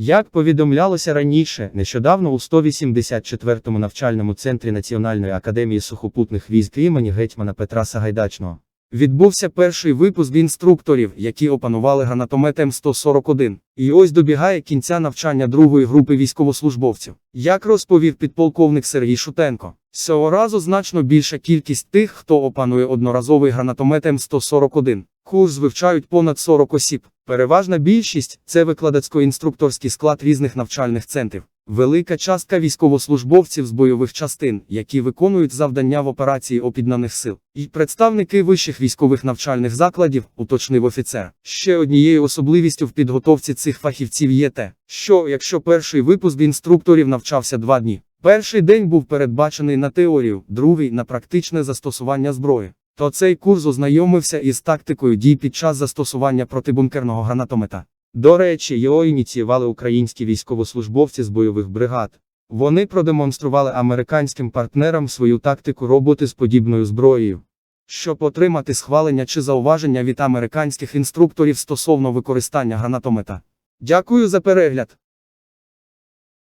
Як повідомлялося раніше, нещодавно у 184-му навчальному центрі Національної академії сухопутних військ імені гетьмана Петра Сагайдачного відбувся перший випуск інструкторів, які опанували гранатомет М141. І ось добігає кінця навчання другої групи військовослужбовців. Як розповів підполковник Сергій Шутенко, цього разу значно більша кількість тих, хто опанує одноразовий гранатомет М141. Курс вивчають понад 40 осіб. Переважна більшість це викладацько-інструкторський склад різних навчальних центрів. Велика частка військовослужбовців з бойових частин, які виконують завдання в операції об'єднаних сил, і представники вищих військових навчальних закладів, уточнив офіцер. Ще однією особливістю в підготовці цих фахівців є те, що якщо перший випуск інструкторів навчався два дні, перший день був передбачений на теорію, другий на практичне застосування зброї. То цей курс ознайомився із тактикою дій під час застосування протибункерного гранатомета. До речі, його ініціювали українські військовослужбовці з бойових бригад. Вони продемонстрували американським партнерам свою тактику роботи з подібною зброєю. Щоб отримати схвалення чи зауваження від американських інструкторів стосовно використання гранатомета. Дякую за перегляд.